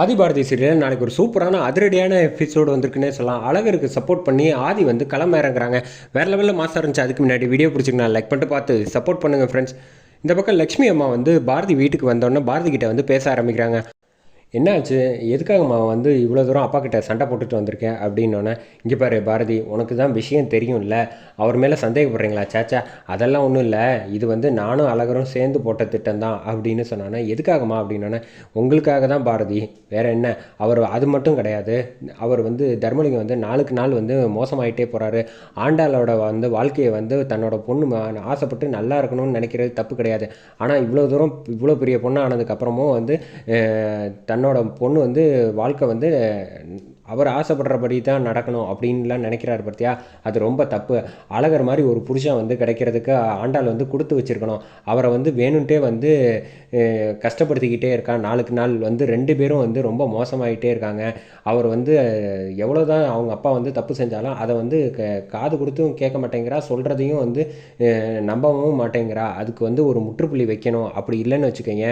Adhibharathi serial நாளைக்கு ஒரு சூப்பரான அதிரடியான எபிசோடு வந்திருக்குன்னே சொல்லலாம். அழகருக்கு சப்போர்ட் பண்ணி ஆதி வந்து களம் இறங்குறாங்க. வேறு லெவலில் மாதம் இருந்துச்சு. அதுக்கு முன்னாடி வீடியோ பிடிச்சிங்கன்னா லைக் பண்ணிட்டு பார்த்து சப்போர்ட் பண்ணுங்கள் ஃப்ரெண்ட்ஸ் இந்த பக்கம் லக்ஷ்மி அம்மா வந்து பாரதி வீட்டுக்கு வந்தோடனே பாரதி கிட்ட வந்து பேச ஆரம்பிக்கிறாங்க. என்னாச்சு? எதுக்காகம்மா வந்து இவ்வளோ தூரம் அப்பா கிட்ட சண்டை போட்டுட்டு வந்திருக்கேன் அப்படின்னோடனே இங்கே பாரு பாரதி உனக்கு தான் விஷயம் தெரியும்ல. அவர் மேலே சந்தேகப்படுறீங்களா? சேச்சா அதெல்லாம் ஒன்றும் இல்லை. இது வந்து நானும் அழகரும் சேர்ந்து போட்ட திட்டம் தான் அப்படின்னு சொன்னானே. எதுக்காகம்மா அப்படின்னோடனே உங்களுக்காக தான் பாரதி. வேற என்ன? அவர் அது மட்டும் கிடையாது. அவர் வந்து தர்மலிங்கம் வந்து நாளுக்கு நாள் வந்து மோசமாயிட்டே போகிறாரு ஆண்டாளோட வந்து வாழ்க்கையை வந்து தன்னோட பொண்ணு ஆசைப்பட்டு நல்லா இருக்கணும்னு நினைக்கிறது தப்பு கிடையாது. ஆனால் இவ்வளோ தூரம் இவ்வளோ பெரிய பொண்ணு ஆனதுக்கப்புறமும் வந்து தன்னோட பொண்ணு வந்து வாழ்க்கை வந்து அவர் ஆசைப்படுறபடி தான் நடக்கணும் அப்படின்லாம் நினைக்கிறாரு பார்த்தியா அது ரொம்ப தப்பு. அழகர் மாதிரி ஒரு புருஷன் வந்து கிடைக்கிறதுக்கு ஆண்டாள் வந்து கொடுத்து வச்சிருக்கணும். அவரை வந்து வேணும்ட்டே வந்து கஷ்டப்படுத்திக்கிட்டே இருக்கான். நாளுக்கு நாள் வந்து ரெண்டு பேரும் வந்து ரொம்ப மோசமாயிட்டே இருக்காங்க. அவர் வந்து எவ்வளோ தான் அவங்க அப்பா வந்து தப்பு செஞ்சாலும் அதை வந்து க காது கொடுத்தும் கேட்க மாட்டேங்கிறா. சொல்கிறதையும் வந்து நம்பவும் மாட்டேங்கிறா. அதுக்கு வந்து ஒரு முற்றுப்புள்ளி வைக்கணும். அப்படி இல்லைன்னு வச்சுக்கோங்க.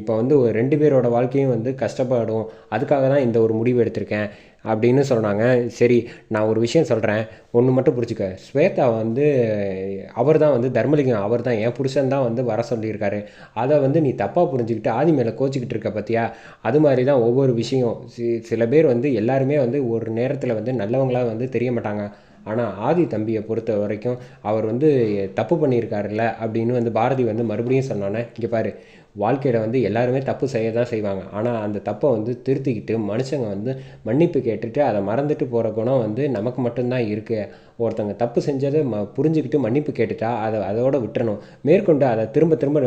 இப்போ வந்து ஒரு ரெண்டு பேரோட வாழ்க்கையும் வந்து கஷ்டப்படும். அதுக்காக தான் இந்த ஒரு முடிவு எடுத்திருக்கேன். அப்படின்னு சொன்னாங்க சரி நான் ஒரு விஷயம் சொல்கிறேன் ஒன்று மட்டும் பிடிச்சிக்க ஸ்வேதா வந்து அவர் தான் வந்து தர்மலிங்கம் அவர் தான் என் புருஷன் தான் வந்து வர சொல்லியிருக்காரு. அதை வந்து நீ தப்பாக புரிஞ்சுக்கிட்டு ஆதி மேலே கோச்சிக்கிட்டு இருக்க பார்த்தியா அது மாதிரி தான் ஒவ்வொரு விஷயம். சி- சில பேர் வந்து எல்லாருமே வந்து ஒரு நேரத்தில் வந்து நல்லவங்களாக வந்து தெரிய மாட்டாங்க. ஆனால் ஆதி தம்பியை பொறுத்த வரைக்கும் அவர் வந்து தப்பு பண்ணியிருக்காருல்ல? அப்படின்னு வந்து பாரதி வந்து மறுபடியும் சொன்னோன்னே இங்கே பாரு வாழ்க்கையில் வந்து எல்லாருமே தப்பு செய்ய தான் செய்வாங்க. ஆனால் அந்த தப்பை வந்து திருத்திக்கிட்டு மனுஷங்க வந்து மன்னிப்பு கேட்டுட்டு அதை மறந்துட்டு போகிற குணம் வந்து நமக்கு மட்டும்தான் இருக்குது ஒருத்தங்க தப்பு செஞ்சதை ம புரிஞ்சுக்கிட்டு மன்னிப்பு கேட்டுட்டா அதை அதோட விட்டுறணும். மேற்கொண்டு அதை திரும்ப திரும்ப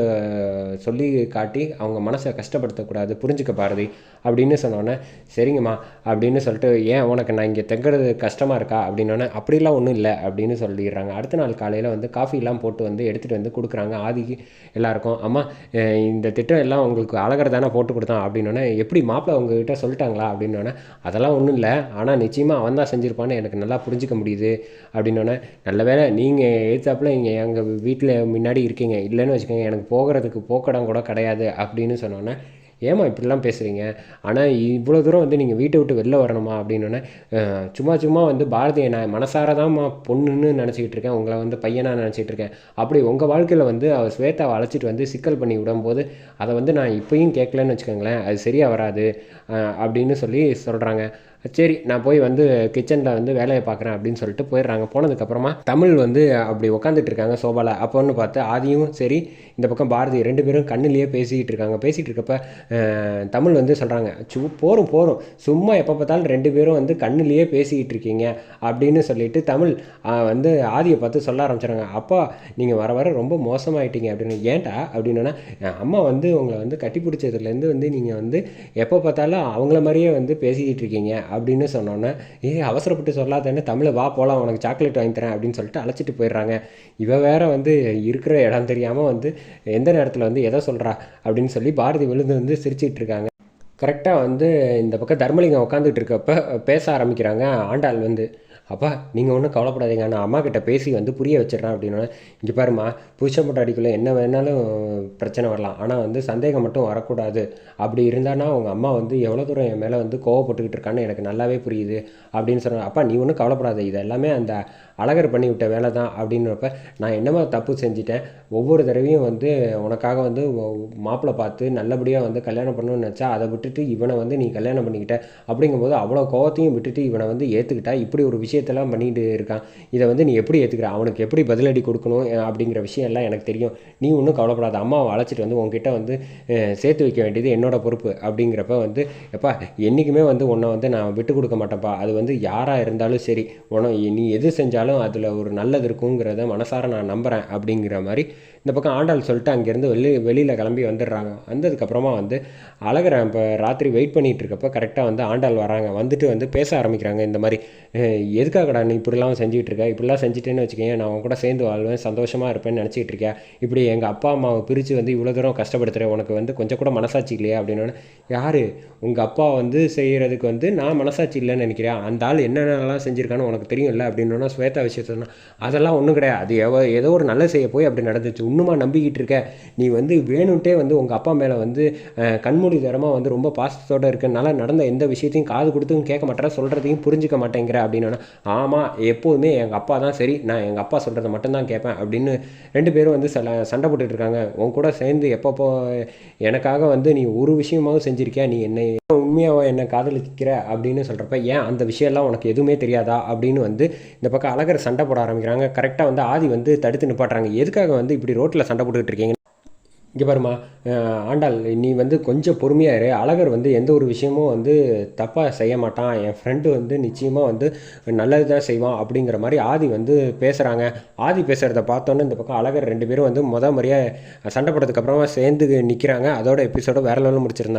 சொல்லி காட்டி அவங்க மனசை கஷ்டப்படுத்தக்கூடாது புரிஞ்சுக்க பாரதி அப்படின்னு சொன்னோன்னே சரிங்கம்மா அப்படின்னு சொல்லிட்டு ஏன் உனக்கு நான் இங்கே தங்குறது கஷ்டமாக இருக்கா? அப்படின்னோடனே அப்படிலாம் ஒன்றும் இல்லை அப்படின்னு சொல்லிடுறாங்க. அடுத்த நாள் காலையில் வந்து காஃபிலாம் போட்டு வந்து எடுத்துகிட்டு வந்து கொடுக்குறாங்க. ஆதிக்கு எல்லாருக்கும் அம்மா இந்த திட்டம் எல்லாம் உங்களுக்கு அழகர் தானே போட்டு கொடுத்தான் அப்படின்னோடனே எப்படி மாப்பிள்ளை உங்ககிட்ட சொல்லிட்டாங்களா? அப்படின்னோடனே அதெல்லாம் ஒன்றும் இல்லை. ஆனால் நிச்சயமாக அவன் தான் செஞ்சுருப்பான்னு எனக்கு நல்லா புரிஞ்சுக்க முடியுது. அப்படின்னோடனே நல்ல வேளை நீங்கள் எழுத்தாப்பில் இங்கே எங்கள் வீட்டில் முன்னாடி இருக்கீங்க. இல்லைன்னு வச்சுக்கோங்க எனக்கு போகிறதுக்கு போக்கடம் கூட கிடையாது. அப்படின்னு சொன்னோன்னே ஏம்மா இப்படிலாம் பேசுகிறீங்க ஆனால் இவ்வளோ தூரம் வந்து நீங்கள் வீட்டை விட்டு வெளில வரணுமா? அப்படின்னோடனே சும்மா சும்மா வந்து பாரதியை நான் மனசார தான்மா பொண்ணுன்னு நினச்சிக்கிட்டு இருக்கேன். உங்களை வந்து பையனாக நினச்சிட்டு இருக்கேன். அப்படி உங்கள் வாழ்க்கையில் வந்து அவள் ஸ்வேதாவை அழைச்சிட்டு வந்து சிக்கல் பண்ணி விடும்போது அதை வந்து நான் இப்பயும் கேட்கலன்னு வச்சுக்கோங்களேன். அது சரியாக வராது அப்படின்னு சொல்லி சொல்கிறாங்க சரி நான் போய் வந்து கிச்சனில் வந்து வேலையை பார்க்குறேன் அப்படின்னு சொல்லிட்டு போயிடுறாங்க. போனதுக்கப்புறமா தமிழ் வந்து அப்படி உட்காந்துட்டு இருக்காங்க சோபாவில் அப்போன்னு பார்த்து ஆதியும் சரி இந்த பக்கம் பாரதி ரெண்டு பேரும் கண்ணுலேயே பேசிக்கிட்டு இருக்காங்க. பேசிகிட்டு இருக்கப்ப தமிழ் வந்து சொல்கிறாங்க சு போரும் போரும் சும்மா எப்போ பார்த்தாலும் ரெண்டு பேரும் வந்து கண்ணுலேயே பேசிக்கிட்டு இருக்கீங்க அப்படின்னு சொல்லிட்டு தமிழ் வந்து ஆதியை பார்த்து சொல்ல ஆரம்பிச்சிடுறாங்க. அப்பா நீங்கள் வர வர ரொம்ப மோசமாயிட்டீங்க அப்படின்னு. ஏன்டா? அப்படின்னா அம்மா வந்து உங்களை வந்து கட்டி பிடிச்சதுலேருந்து வந்து நீங்கள் வந்து எப்போ பார்த்தாலும் அவங்கள மாதிரியே வந்து பேசிக்கிட்டு இருக்கீங்க. அப்படின்னு சொன்னோன்னே ஏ அவசரப்பட்டு சொல்லாதேன்னு தமிழை வா போகலாம் உனக்கு சாக்லேட் வாங்கி தரேன் அப்படின்னு சொல்லிட்டு அழைச்சிட்டு போயிடுறாங்க. இவ வேற வந்து இருக்கிற இடம் தெரியாமல் வந்து எந்த நேரத்தில் வந்து எதை சொல்கிறா அப்படின்னு சொல்லி பாரதி விழுந்து வந்து சிரிச்சிட்டு இருக்காங்க. கரெக்டாக வந்து இந்த பக்கம் தர்மலிங்கம் உட்காந்துட்டு இருக்கப்ப பேச ஆரம்பிக்கிறாங்க ஆண்டாள் வந்து. அப்பா நீங்கள் ஒன்றும் கவலைப்படாதீங்க. நான் அம்மா கிட்ட பேசி வந்து புரிய வச்சிடறேன் அப்படின்னா இங்கே பாருமா புருஷன் பொட்டாடிக்குள்ளே என்ன வேணாலும் பிரச்சனை வரலாம். ஆனால் வந்து சந்தேகம் மட்டும் வரக்கூடாது. அப்படி இருந்தானா உங்கள் அம்மா வந்து எவ்வளோ தூரம் என் மேலே வந்து கோவப்பட்டுக்கிட்டு இருக்கான்னு எனக்கு நல்லாவே புரியுது அப்படின்னு சொன்னாங்க அப்பா நீ ஒன்றும் கவலைப்படாத. இது எல்லாமே அந்த அழகர் பண்ணி விட்ட வேலை தான். அப்படின்றப்ப நான் என்னமா தப்பு செஞ்சிட்டேன். ஒவ்வொரு தடவையும் வந்து உனக்காக வந்து மாப்பிள்ளை பார்த்து நல்லபடியாக வந்து கல்யாணம் பண்ணணும்னு நினச்சா அதை விட்டுட்டு இவனை வந்து நீ கல்யாணம் பண்ணிக்கிட்ட அப்படிங்கும்போது அவ்வளோ கோவத்தையும் விட்டுட்டு இவனை வந்து ஏற்றுக்கிட்டா இப்படி ஒரு விஷயம் விஷயத்தெல்லாம் பண்ணிட்டு இருக்கான். இதை வந்து நீ எப்படி ஏற்றுக்கிற அவனுக்கு எப்படி பதிலடி கொடுக்கணும் அப்படிங்கிற விஷயம் எல்லாம் எனக்கு தெரியும். நீ ஒன்றும் கவலைப்படாத. அம்மாவை அழைச்சிட்டு வந்து உங்ககிட்ட வந்து சேர்த்து வைக்க வேண்டியது என்னோட பொறுப்பு அப்படிங்கிறப்ப வந்து எப்பா என்றைக்குமே வந்து உன்னை வந்து நான் விட்டு கொடுக்க மாட்டேன்ப்பா. அது வந்து யாராக இருந்தாலும் சரி உன நீ எது செஞ்சாலும் அதில் ஒரு நல்லது இருக்குங்கிறத மனசார நான் நம்புகிறேன் அப்படிங்கிற மாதிரி இந்த பக்கம் ஆண்டாள் சொல்லிட்டு அங்கேருந்து வெளி வெளியில் கிளம்பி வந்துடுறாங்க. வந்ததுக்கப்புறமா வந்து அழகரை இப்போ ராத்திரி வெயிட் பண்ணிகிட்டு இருக்கப்ப கரெக்டாக வந்து ஆண்டாள் வராங்க. வந்துட்டு வந்து பேச ஆரம்பிக்கிறாங்க இந்த மாதிரி. எது எதுக்காகடா நீ இப்படிலாம் செஞ்சுட்டு இருக்க இப்படிலாம் செஞ்சுட்டேன்னு வச்சுக்கோங்க நான் உன் கூட சேர்ந்து வாழ்வேன் சந்தோஷமாக இருப்பேன்னு நினச்சிட்டு இருக்கேன் இப்படி எங்கள் அப்பா அம்மாவை பிரித்து வந்து இவ்வளோ தூரம் கஷ்டப்படுத்துகிறேன் உனக்கு வந்து கொஞ்சம் கூட மனசாட்சி இல்லையா? அப்படின்னு யார்? உங்கள் அப்பா வந்து செய்கிறதுக்கு வந்து நான் மனசாட்சி இல்லைன்னு நினைக்கிறேன் அந்த ஆள் என்னென்னலாம் செஞ்சுருக்கான்னு உனக்கு தெரியும்ல? அப்படின்னா ஸ்வேதா விஷயத்தான் அதெல்லாம் ஒன்றும் கிடையாது. அது எவ ஏதோ ஒரு நல்ல செய்ய போய் அப்படி நடந்துச்சு. இன்னுமா நம்பிக்கிட்டு இருக்க? நீ வந்து வேணும்ட்டே வந்து உங்கள் அப்பா மேலே வந்து கண்மூடி தரமாக வந்து ரொம்ப பாசத்தோடு இருக்கனால நடந்த எந்த விஷயத்தையும் காது கொடுத்தும் கேட்க மாட்டேற சொல்கிறதையும் புரிஞ்சுக்க மாட்டேங்கிற அப்படின்னா ஆமாம் எப்போதுமே எங்கள் அப்பா தான் சரி நான் எங்கள் அப்பா சொல்கிறத மட்டும்தான் கேட்பேன் அப்படின்னு ரெண்டு பேரும் வந்து சில சண்டை போட்டுட்டு இருக்காங்க. உன் கூட சேர்ந்து எப்பப்போ எனக்காக வந்து நீ ஒரு விஷயமாவும் செஞ்சிருக்கியா? நீ என்னை உண்மையாக என்னை காதலிக்கிற அப்படின்னு சொல்கிறப்ப ஏன் அந்த விஷயம்லாம் உனக்கு எதுவுமே தெரியாதா? அப்படின்னு வந்து இந்த பக்கம் அழகர் சண்டை போட ஆரம்பிக்கிறாங்க. கரெக்டாக வந்து ஆதி வந்து தடுத்து நிப்பாட்டுறாங்க. எதுக்காக வந்து இப்படி ரோட்டில் சண்டை போட்டுக்கிட்டு இருக்கீங்க? இங்கே பாருமா ஆண்டாள் நீ வந்து கொஞ்சம் பொறுமையாக இரு. அழகர் வந்து எந்த ஒரு விஷயமும் வந்து தப்பாக செய்ய மாட்டான். என் ஃப்ரெண்டு வந்து நிச்சயமாக வந்து நல்லது தான் செய்வான் அப்படிங்கிற மாதிரி ஆதி வந்து பேசுகிறாங்க ஆதி பேசுகிறத பார்த்தோன்னே இந்த பக்கம் அழகர் ரெண்டு பேரும் வந்து முத முறையாக சண்டை போட்டதுக்கப்புறமா சேர்ந்து நிற்கிறாங்க அதோட எபிசோட வேற லெவலில் முடிச்சிருந்தாங்க